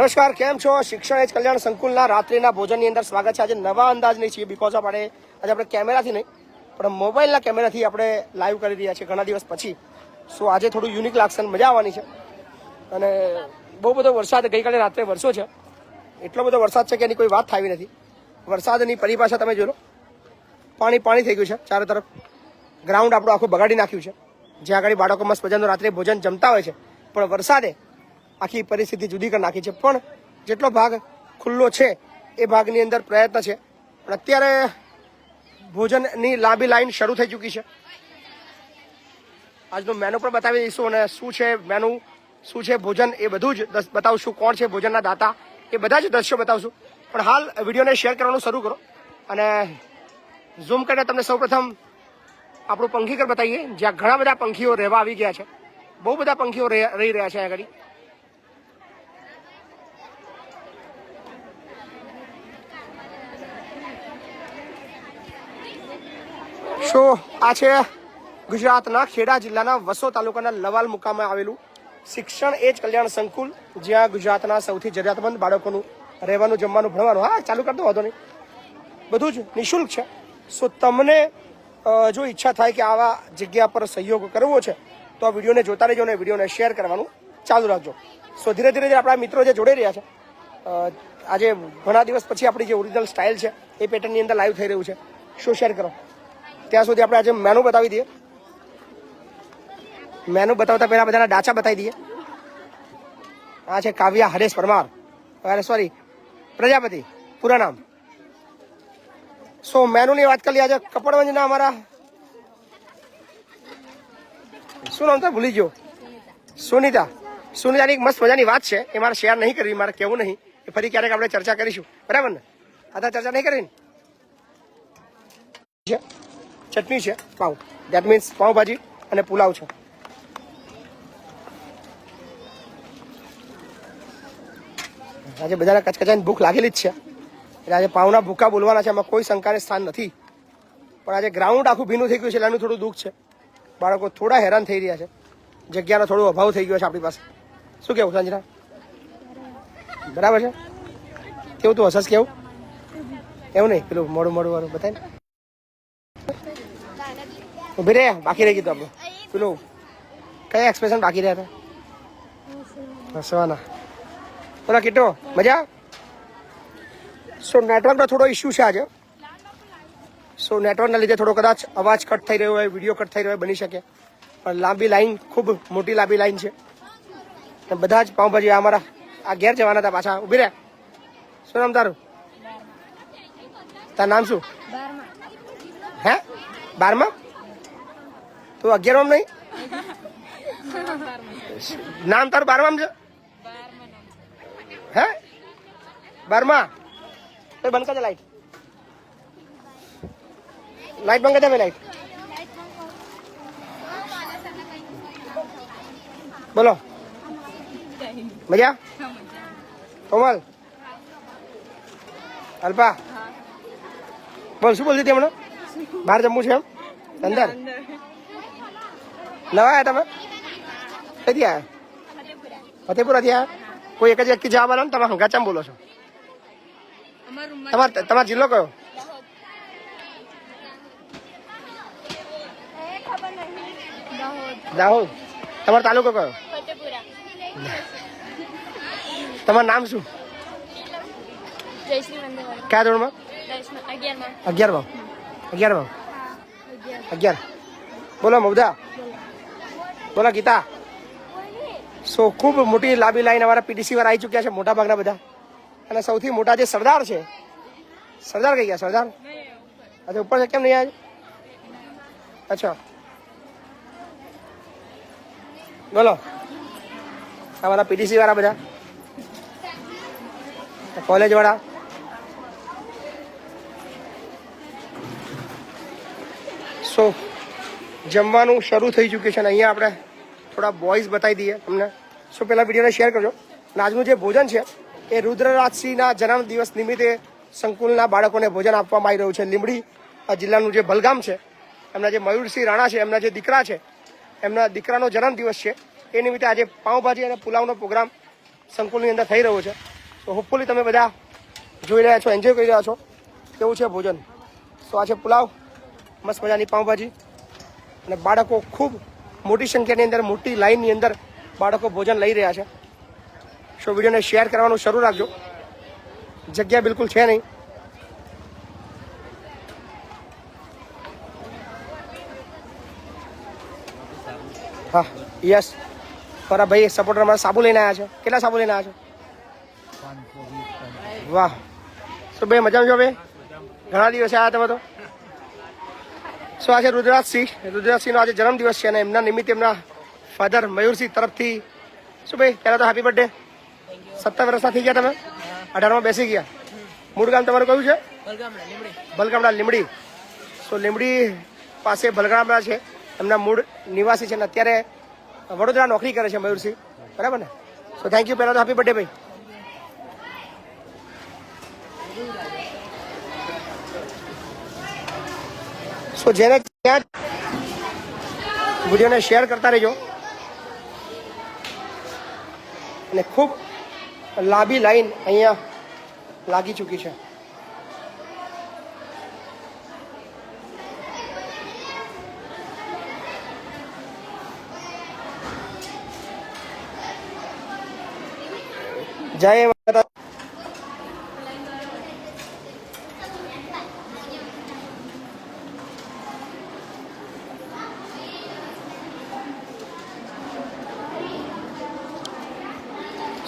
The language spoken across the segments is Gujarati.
નમસ્કાર, કેમ છો? શિક્ષણ એજ કલ્યાણ સંકુલના રાત્રિના ભોજનની અંદર સ્વાગત છે. આજે નવા અંદાજની છીએ બિકોઝ ઓફ આપણે આજે આપણે કેમેરાથી નહીં, પણ મોબાઈલના કેમેરાથી આપણે લાઈવ કરી રહ્યા છીએ ઘણા દિવસ પછી. સો આજે થોડું યુનિક લાગશે મજા આવવાની છે. અને બહુ બધો વરસાદ ગઈકાલે રાત્રે વરસ્યો છે. એટલો બધો વરસાદ છે કે એની કોઈ વાત થાવી નથી. વરસાદની પરિભાષા તમે લો. પાણી પાણી થઈ ગયું છે ચારે તરફ. ગ્રાઉન્ડ આપણું આખું બગાડી નાખ્યું છે. જ્યાં આગળ બાળકો મસ્ત મજાનું રાત્રે ભોજન જમતા હોય છે. પણ વરસાદે આખી પરિસ્થિતિ જુદી કરી નાખી છે. પણ જેટલો ભાગ ખુલ્લો છે, એ ભાગની અંદર પ્રયત્ન છે. પણ અત્યારે ભોજનની લાંબી લાઈન શરૂ થઈ ચૂકી છે. આજનું મેનુ પણ બતાવી દઈશું અને શું છે મેનુ શું છે ભોજન એ બધું જ બતાવશું. કોણ છે ભોજનના દાતા એ બધા જ દ્રશ્યો બતાવશું. પણ હાલ વિડીયોને શેર કરવાનું શરૂ કરો. અને ઝૂમ કરીને તમને સૌપ્રથમ આપણું પંખીઘર બતાવીએ. જ્યાં ઘણા બધા પંખીઓ રહેવા આવી ગયા છે. બહુ બધા પંખીઓ રહે- રહી રહ્યા છે આગળ. શું? આ છે ગુજરાતના ખેડા જિલ્લાના વસો તાલુકાના લવાલ મુકામે આવેલું શિક્ષણ એ જ કલ્યાણ સંકુલ, જ્યાં ગુજરાતના સૌથી જરૂરિયાતમંદ બાળકોનું રહેવાનું, જમવાનું, ભણવાનું. હા, ચાલુ કરતો વાંધો નહીં. બધું જ નિઃશુલ્ક છે. સો તમને જો ઈચ્છા થાય કે આવા જગ્યા પર સહયોગ કરવો છે, તો આ વિડીયોને જોતા રહેજો અને વિડીયોને શેર કરવાનું ચાલુ રાખજો. સો ધીરે ધીરે ધીરે આપણા મિત્રો જે જોડે રહ્યા છે આજે ઘણા દિવસ પછી આપણી જે ઓરિજિનલ સ્ટાઇલ છે, એ પેટર્નની અંદર લાઈવ થઈ રહ્યું છે. શું શેર કરો. ત્યાં સુધી આપણે આજે મેનુ બતાવી દઈએ. મેનુ બતાવતા પહેલા બધાના ડાચા બતાવી દઈએ. આ છે કાવ્યા હરેશ પરમાર. અરે સોરી પ્રજાપતિ, પૂરા નામ. સો મેનુની વાત કરી આજે. કપડવંજના અમારા. શું નામ તો ભૂલી ગયો? સુનિતા. સુનિતાની એક મસ્ત મજાની વાત છે. એ મારે શેર નહીં કરવી, મારે કેવું નહીં. એ ફરી ક્યારેક આપણે ચર્ચા કરીશું. બરાબર ને? અત્યારે ચર્ચા નહીં કરવી ને? છે ચટણી છે, પાઉં. દેટ મીન્સ પાઉંભાજી અને પુલાવ છે. આજે બધાના કચકચાની ભૂખ લાગેલી જ છે. એટલે આજે પાઉના ભૂકા બોલવાના છે, એમાં કોઈ શંકાને સ્થાન નથી. પણ આજે ગ્રાઉન્ડ આખું ભીનું થઈ ગયું છે, એટલે થોડું દુઃખ છે. બાળકો થોડા હેરાન થઈ રહ્યા છે. જગ્યાનો થોડો અભાવ થઈ ગયો છે આપણી પાસે. શું કેવું, સંજના? બરાબર છે? કેવું તું, હસસ કેવું? એવું નહીં? પેલું મોડું મોડું વાળું બતાય ને. ઊભી રે બાકી રહી ગયું તમે પેલું કયા એક્સપ્રેશન બાકી રહ્યા હતા? હસવાના. બોલા કીટો મજા સો નેટવર્કનો થોડો ઇસ્યુ છે આજે. સો નેટવર્કના લીધે થોડો કદાચ અવાજ કટ થઈ રહ્યો હોય વીડિયો કટ થઈ રહ્યો હોય બની શકે. પણ લાંબી લાઈન ખૂબ મોટી લાંબી લાઈન છે. ને બધા જ પાઉંભાજી અમારા આ ઘેર જવાના હતા પાછા. ઊભી રહે શું નામ તારું? તારું નામ શું? હે? બારમાં? તું અગિયારમાં નહીં? નામ તારું બારમામ છે? હે? બારમા? એ બંધ કરે લાઈટ લાઈટ બંધ કરી દે લાઈટ બોલો. મજા? કોમલ? અલ્પા? બોલ, શું બોલતી હતી હમણાં? બહાર જમવું છે એમ? અંદર? નવા આવ્યા તમે? કઈ આવ્યા ફતેપુરાથી આવ્યા કોઈ એક જ વ્યક્તિ જવાબ આલો ને તમે હંગાચામ બોલો છો? તમાર તમારો જિલ્લો કયો? દાહોદ. તમારો તાલુકો કયો? તમારું નામ શું? જયશ્રી મંદિર કયા ધોરણમાં? અગિયારમાં. અગિયારમાં અગિયારમાં અગિયાર. બોલો મૌદા બોલો ગીતા. સો ખૂબ મોટી લાંબી લાઈન અમારા પીટીસી વાળા આવી ચૂક્યા છે મોટા ભાગના બધા. અને સૌથી મોટા જે સરદાર છે સરદાર કઈ ગયા સરદાર? અચ્છા ઉપર છે કેમ નહીં આજે અચ્છા. બોલો. અમારા પીટીસી વાળા બધા. કોલેજ વાળા સો જમવાનું શરૂ થઈ ચૂક્યું છે અને અહીંયા આપણે થોડા બોಯ್સ બતાવી દઈએ તમને. સો પહેલાં વિડીયોને શેર કરજો. અને આજનું જે ભોજન છે, એ રુદ્રરાજસિંહના જન્મ દિવસ નિમિત્તે સંકુલના બાળકોને ભોજન આપવામાં આવી રહ્યું છે. લીંબડી જિલ્લાનું જે બલગામ છે, એમના જે મયુરસિંહ રાણા છે, એમના જે દીકરા છે, એમના દીકરાનો જન્મ દિવસ છે. એ નિમિત્તે આજે પાઉંભાજી અને પુલાવનો પ્રોગ્રામ સંકુલની અંદર થઈ રહ્યો છે. તો હોપફુલી તમે બધા જોઈ રહ્યા છો એન્જોય કરી રહ્યા છો. કેવું છે ભોજન? તો આ છે પુલાવ. મસ્ત મજાની પાઉંભાજી. અને બાળકો ખૂબ મોટી સંખ્યાની અંદર, મોટી લાઇનની અંદર બાળકો ભોજન લઈ રહ્યા છે. સો વિડીયોને શેર કરવાનું શરૂ રાખજો. જગ્યા બિલકુલ છે નહીં. હા, યસ. મારા ભાઈ સપોર્ટર મારા સાબુ લઈને આવ્યા છે. કેટલા સાબુ લઈને આવ્યા છો? વાહ. તો ભાઈ, મજામાં છો ભાઈ? ઘણા દિવસે આવ્યા તમે તો? સો આજે રુદ્રાજસિંહ રુદ્રાજસિંહનો આજે જન્મદિવસ છે અને એમના નિમિત્તે એમના ફાધર મયુરસિંહ તરફથી. શું ભાઈ, પહેલાં તો હેપી બર્થડે સત્તર વર્ષના થઈ ગયા તમે? અઢારમાં બેસી ગયા. મૂળ ગામ તમારું કયું છે? ભલગામડા, લીમડી. સો લીમડી પાસે ભલગામડા છે. એમના મૂળ નિવાસી છે અને અત્યારે વડોદરા નોકરી કરે છે મયુરસિંહ. બરાબર ને? સો થેન્ક યુ પહેલાં તો હેપી બર્થડે ભાઈ. સો જેને ત્યાં વિડીયોને શેર કરતા રહેજો. અને ખૂબ લાંબી લાઈન અહીંયા લાગી ચૂકી છે. જય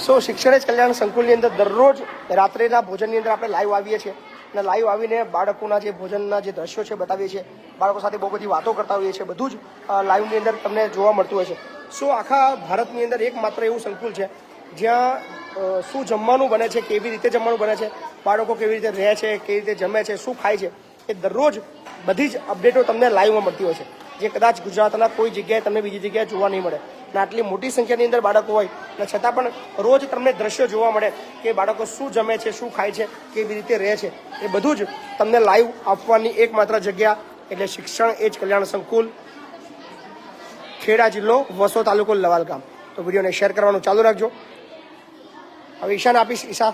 સો શિક્ષણ જ કલ્યાણ સંકુલની અંદર દરરોજ રાત્રેના ભોજનની અંદર આપણે લાઈવ આવીએ છીએ. અને લાઈવ આવીને બાળકોના જે ભોજનના જે દ્રશ્યો છે બતાવીએ છીએ. બાળકો સાથે બહુ બધી વાતો કરતા હોઈએ છીએ. બધું જ લાઈવની અંદર તમને જોવા મળતું હોય છે. સો આખા ભારતની અંદર એકમાત્ર એવું સંકુલ છે, જ્યાં શું જમવાનું બને છે, કેવી રીતે જમવાનું બને છે, બાળકો કેવી રીતે રહે છે, કેવી રીતે જમે છે, શું ખાય છે, એ દરરોજ બધી જ અપડેટો તમને લાઈવમાં મળતી હોય છે. જે કદાચ ગુજરાતના કોઈ જગ્યાએ તમને બીજી જગ્યાએ જોવા નહીં મળે. અને આટલી મોટી સંખ્યાની અંદર બાળકો હોય અને છતાં પણ રોજ તમને દ્રશ્યો જોવા મળે કે બાળકો શું જમે છે, શું ખાય છે, કેવી રીતે રહે છે. એ બધું જ તમને લાઈવ આપવાની એકમાત્ર જગ્યા એટલે શિક્ષણ એ જ કલ્યાણ સંકુલ, ખેડા જિલ્લો, વસો તાલુકો લવાલ ગામ તો વિડીયોને શેર કરવાનું ચાલુ રાખજો. હવે ઈશાને આપીશ. ઈશા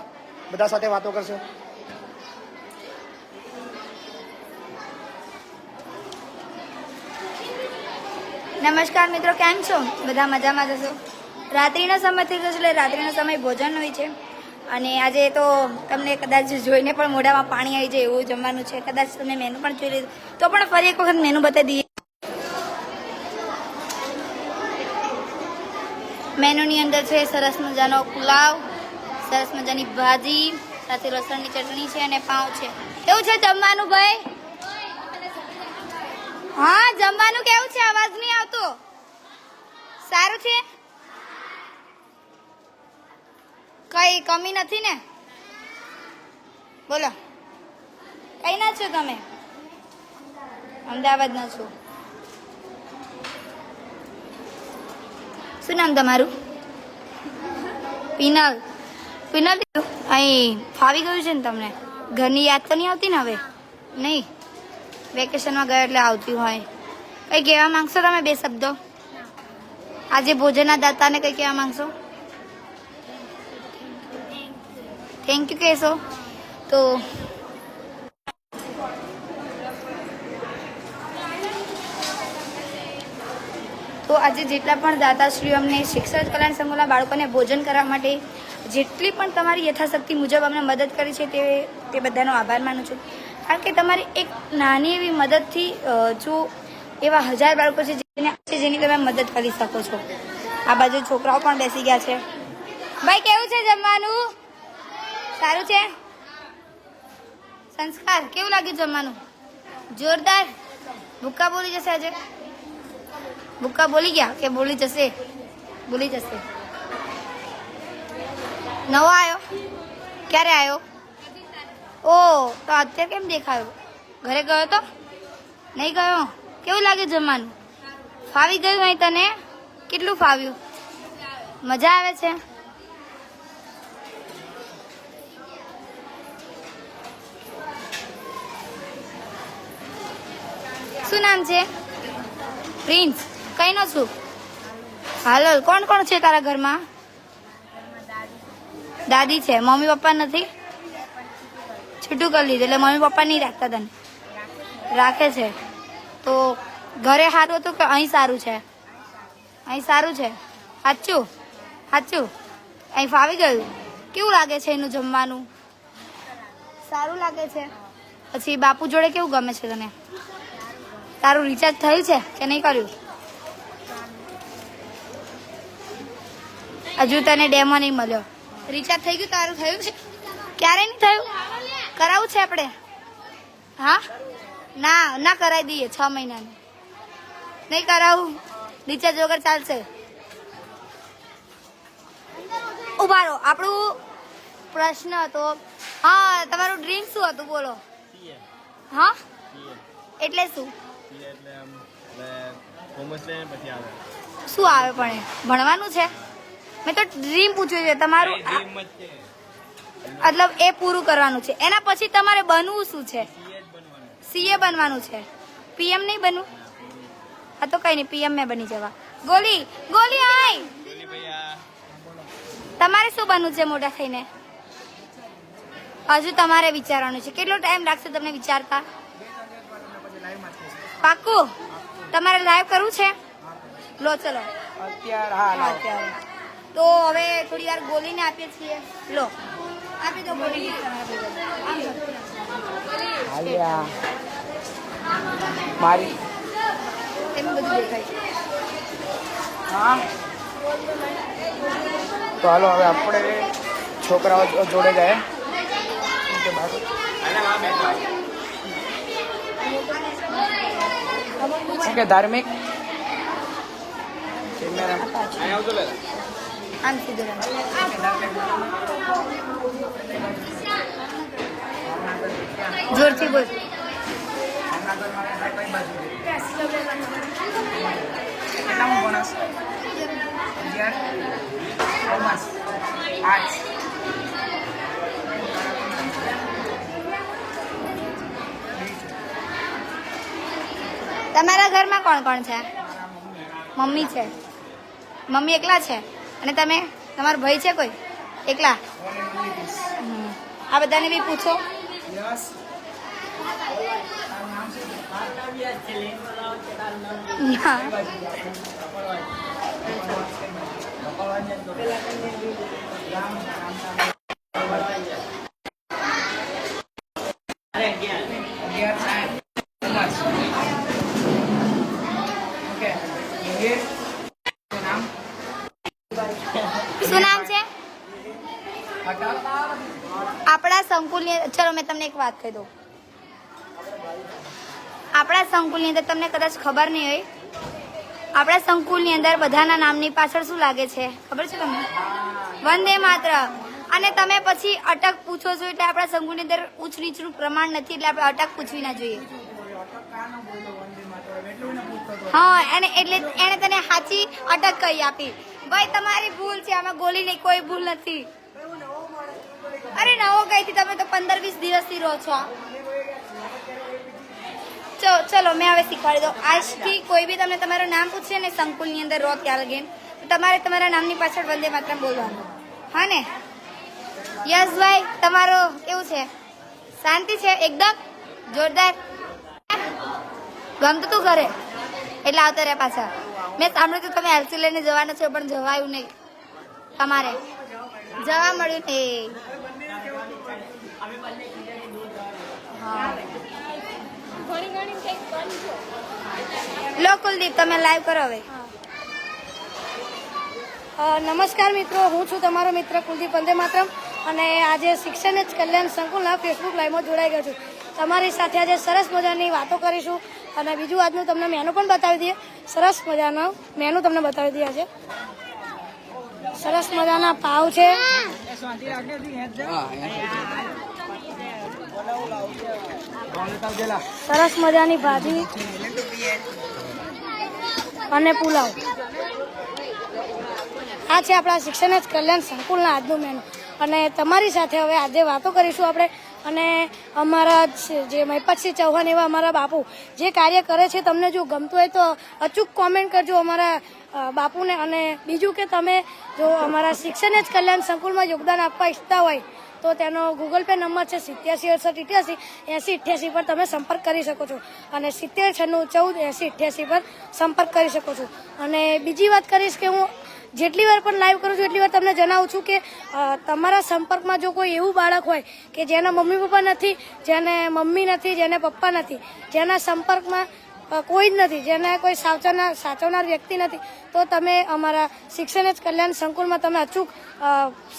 બધા સાથે વાતો કરશે. નમસ્કાર મિત્રો, કેમ છો? બધા મજામાં જશો રાત્રિનો સમય થઈ જશે એટલે રાત્રિનો સમય ભોજન હોય છે. અને આજે તો તમને કદાચ જોઈને પણ મોઢામાં પાણી આવી જાય એવું જમવાનું છે. કદાચ તમે મેનુ પણ જોઈ લીધું. તો પણ ફરી એક વખત મેનુ બતાવી દઈએ. મેનુની અંદર છે સરસ મજાનો પુલાવ, સરસ મજાની ભાજી, સાથે લસણની ચટણી છે અને પાઉં છે. એવું છે જમવાનું ભાઈ? હા, જમવાનું કેવું છે? અવાજ નહીં આવતો. સારું છે? કઈ કમી નથી ને? બોલો. કઈ ના છો તમે? અમદાવાદ ના છો. શું નામ તમારું? પિનલ. પિનલ, અહીં ફાવી ગયું છે ને તમને? ઘરની યાદ તો નહીં આવતી ને હવે? નહીં? વેકેશનમાં ગયા એટલે આવતી હોય. કંઈ કહેવા માંગશો તમે બે શબ્દો? આજે ભોજનના દાતાને કંઈ કહેવા માંગશો? થેન્ક યુ કહેશો? તો તો આજે જેટલા પણ દાતાશ્રીઓ અમને શિક્ષણ, કલ્યાણ સંઘોના બાળકોને ભોજન કરવા માટે જેટલી પણ તમારી યથાશક્તિ મુજબ અમને મદદ કરી છે તે તે બધાનો આભાર માનું છું. કારણ કે તમારી એક નાની એવી મદદથી જો એવા હજાર બાળકો છે જેને જેની તમે મદદ કરી શકો છો. આ બાજુ છોકરાઓ પણ બેસી ગયા છે. ભાઈ, કેવું છે જમવાનું? સારું છે? સંસ્કાર. કેવું લાગ્યું જમવાનું? જોરદાર? ભૂક્કા બોલી જશે આજે? ભૂક્કા બોલી ગયા કે બોલી જશે? બોલી જશે. નવો આવ્યો ક્યારે આવ્યો ઓ તો અત્યારે કેમ દેખાયો? ઘરે ગયો તો? નહીં ગયો? કેવું લાગે જમવાનું? ફાવી ગયું અહીં તને? કેટલું ફાવ્યું? મજા આવે છે? શું નામ છે? પ્રિન્સ. કઈનો છું. હાલો, કોણ કોણ છે તારા ઘરમાં? દાદી છે. મમ્મી પપ્પા નથી? છૂટું કરી લીધું. એટલે મમ્મી પપ્પા નહીં રાખતા તને. રાખે છે. તો ઘરે સારું હતું કે અહીં સારું છે? અહીં સારું છે? સાચું? સાચું? અહીં ફાવી ગયું? કેવું લાગે છે એનું જમવાનું? સારું લાગે છે. પછી બાપુ જોડે કેવું ગમે છે તને? તારું રિચાર્જ થયું છે કે નહીં કર્યું? હજુ તને ડેમો નહીં મળ્યો. રિચાર્જ થઈ ગયું તારું? થયું છે? ક્યારે નહીં થયું? કરાવવું છે આપણે? હા? ના ના કરાવી દઈએ, છ મહિનાનું. નહીં કરાવું? રિચાર્જ વગર ચાલશે. ઉભારો આપણું પ્રશ્ન હતો. હા, તમારું ડ્રીમ શું હતું, બોલો? હા? એટલે શું? શું આવે પણ? ભણવાનું છે? મેં તો ડ્રીમ પૂછ્યું છે. તમારું મતલબ એ પૂરું કરવાનું છે. એના પછી તમારે બનવું શું છે? સીએ બનવાનું છે. પીએમ નહીં બનવું? આ તો કઈ નહીં પીએમ મેં બની જવા. ગોલી ગોલી આય તમારે શું બનવું છે મોટા થઈને? હજુ તમારે વિચારવાનું છે. કેટલો ટાઈમ લાગશે તમને વિચારતા? પાક્કું? તમારે લાઈવ કરવું છે? લો ચલો. અત્યારે હા, અત્યારે. તો હવે થોડી વાર ગોલીને આપીએ છીએ. લો. આપી દો ગોલી આમ કરો. હાલ્યા. મારી એમ બધું દેખાય હા તો હાલો હવે આપણે છોકરાઓ જો- જોડે જાય કે બાજુ શું કે ધાર્મિક કેમેરા અહીંયા આવતો લે આમ સીધું રહે. જોરથી બોલ. કેટલામાં તમારા ઘરમાં કોણ કોણ છે? મમ્મી છે. મમ્મી એકલા છે? અને તમે? તમારો ભાઈ છે કોઈ? એકલા? આ બધાને બી પૂછો. ના અગિયાર સાયન્સ કોમર્સ ઓકે ઇંગ્લિશ નામ શું નામ છે અટલ આપણા સંકુલની ચલો મેં તમને એક વાત કહી દઉં. આપણા સંકુલની અંદર તમને કદાચ ખબર નહીં હોય. આપણા સંકુલની અંદર બધાના નામની પાછળ શું લાગે છે? ખબર છે તમને? વંદે માત્ર અને તમે પછી અટક પૂછો છો એટલે આપણા સંકુલની અંદર ઉચ્ચ નીચનું પ્રમાણ નથી એટલે આપણે અટક પૂછવી ના જોઈએ. હા, એને એટલે એને તને સાચી અટક કહી આપી. ભાઈ, તમારી ભૂલ છે. આમાં ગોલીની કોઈ ભૂલ નથી. અરે નવો ગઈ હતી તમે તો પંદર વીસ દિવસથી રહો છો. ચલો મેં હવે શીખવાડી દઉં. આજથી કોઈ બી તમને તમારું નામ પૂછે ને સંકુલની અંદર રહો ત્યાં લગીન તમારે તમારા નામની પાછળ વંદે માત્ર બોલવાનું. હા ને? યશભાઈ તમારો કેવું છે. શાંતિ છે? એકદમ? જોરદાર. ગમતું તું ઘરે? એટલે આવતા રહ્યા પાછા. મેં સાંભળ્યું તું તમે એલસી લઈને જવાના છો, પણ જવાયું નહીં. તમારે? જવા મળ્યું નહીં હા લો કુલદીપ તમે લાઈવ કરો હવે. નમસ્કાર મિત્રો હું છું તમારો મિત્ર કુલદીપ વંદે માત્રમ અને આજે શિક્ષણ જ કલ્યાણ સંકુલના ફેસબુક લાઈવમાં જોડાઈ ગયો છું. તમારી સાથે આજે સરસ મજાની વાતો કરીશું અને બીજું આજનું તમને મેનુ પણ બતાવી દઈએ. સરસ મજાનો મેનુ તમને બતાવી દઈએ છે સરસ મજાના પાવ છે. સરસ મજાની ભાજી અને પુલાવ. આ છે આપણા શિક્ષણ જ કલ્યાણ સંકુલના આજનું મેનુ અને તમારી સાથે હવે આજે વાતો કરીશું આપણે. અને અમારા જ મહિપતસિંહ ચૌહાણ એવા અમારા બાપુ જે કાર્ય કરે છે, તમને જો ગમતું હોય તો અચૂક કોમેન્ટ કરજો અમારા બાપુને. અને બીજું કે તમે જો અમારા શિક્ષણ જ કલ્યાણ સંકુલમાં યોગદાન આપવા ઈચ્છતા હોય તો તેનો ગૂગલ પે નંબર છે સિત્યાસી અડસઠ ઇઠ્યાસી, એંસી અઠ્યાસી પર તમે સંપર્ક કરી શકો છો. અને સિત્તેર છન્નું ચૌદ, એંસી અઠ્યાસી પર સંપર્ક કરી શકો છો. અને બીજી વાત કરીશ કે હું જેટલી વાર પણ લાઈવ કરું છું, એટલી વાર તમને જણાવું છું કે તમારા સંપર્કમાં જો કોઈ એવું બાળક હોય કે જેના મમ્મી પપ્પા નથી, જેને મમ્મી નથી, જેને પપ્પા નથી, જેના સંપર્કમાં કોઈ જ નથી. જેને કોઈ સાચવનાર સાચવનાર વ્યક્તિ નથી, તો તમે અમારા શિક્ષણ જ કલ્યાણ સંકુલમાં તમે અચૂક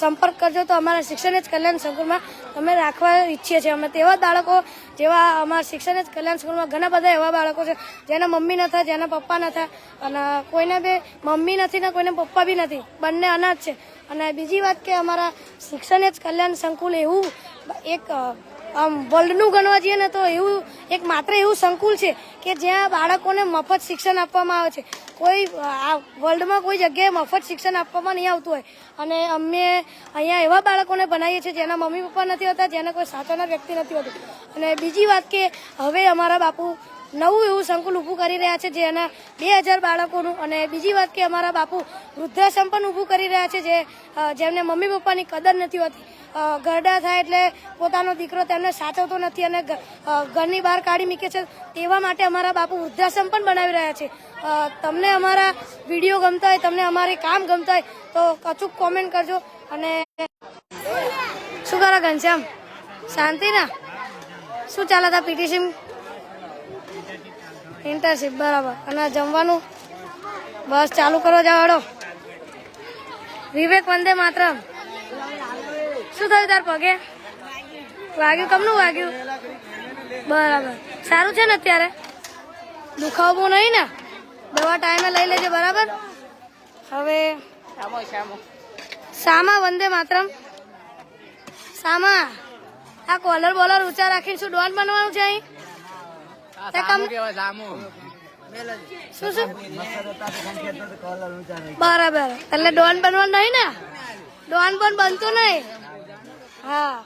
સંપર્ક કરજો તો અમારા શિક્ષણ જ કલ્યાણ સંકુલમાં તમે રાખવા ઈચ્છીએ છીએ. અમે તેવા બાળકો જેવા અમારા શિક્ષણ જ કલ્યાણ સંકુલમાં ઘણા બધા એવા બાળકો છે, જેના મમ્મી નથી જેના પપ્પા નથી અને કોઈને બે મમ્મી નથી ને કોઈને પપ્પા બી નથી. બંને અનાથ છે. અને બીજી વાત કે અમારા શિક્ષણ જ કલ્યાણ સંકુલ એવું એક આમ વર્લ્ડનું ગણવા જઈએ ને તો એવું એક માત્ર એવું સંકુલ છે કે જ્યાં બાળકોને મફત શિક્ષણ આપવામાં આવે છે. કોઈ, આ વર્લ્ડમાં કોઈ જગ્યાએ મફત શિક્ષણ આપવામાં નહીં આવતું હોય. અને અમે અહીંયા એવા બાળકોને બનાવીએ છીએ જેના મમ્મી પપ્પા નથી હોતા, જેના કોઈ સાચવનાર વ્યક્તિ નથી હોતી. અને બીજી વાત કે હવે અમારા બાપુ નવું એવું સંકુલ ઊભું કરી રહ્યા છે જેના બે હજાર બાળકોનું અને બીજી વાત કે અમારા બાપુ વૃદ્ધાશ્રમ પણ ઊભું કરી રહ્યા છે જે જેમને મમ્મી પપ્પાની કદર નથી હોતી. ગરડા થાય એટલે પોતાનો દીકરો તેમને સાચવતો નથી અને ઘરની બહાર કાઢી મૂકે છે. તેવા માટે અમારા બાપુ વૃદ્ધાશ્રમ પણ બનાવી રહ્યા છે. તમને અમારા વીડિયો ગમતા હોય, તમને અમારે કામ ગમતા હોય, તો અચૂક કોમેન્ટ કરજો અને શું કરો ઘનશ્યામ? શાંતિ ના શું ચાલે હતા પીટીસી ઇન્ટર્નશીપ બરાબર. અને જમવાનું? બસ, ચાલુ કરો જવાડો વિવેક વંદે માતરમ. શું થયું તાર પગે? વાગ્યું? કમનું વાગ્યું? બરાબર. સારું છે ને અત્યારે? દુખાવો બહુ નહીં ને? દવા ટાઈમે લઈ લેજે, બરાબર? હવે સામા વંદે માતરમ. સામા, આ કોલર બોલર ઊંચા રાખીને શું ડોન બનવાનું છે અહીં? શું શું? બરાબર. એટલે ડોન બનવાનું નહીં ને? ડોન પણ બનતું નહીં? હા.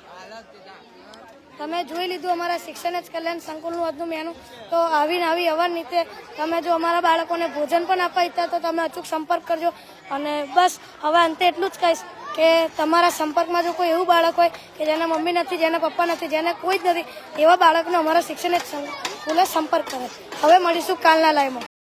તમે જોઈ લીધું અમારા શિક્ષણ જ કલ્યાણ સંકુલનું આજનું મેનુ તો આવી ને આવી અવર રીતે તમે જો અમારા બાળકોને ભોજન પણ આપવા ઈચ્છતા તો તમે અચૂક સંપર્ક કરજો. અને બસ હવે અંતે એટલું જ કહીશ. કે તમારા સંપર્કમાં જો કોઈ એવું બાળક હોય કે જેના મમ્મી નથી, જેના પપ્પા નથી, જેને કોઈ જ નથી, એવા બાળકનો અમારા શિક્ષણ સંકુલે સંપર્ક કરે. હવે મળીશું કાલના લાઈવમાં.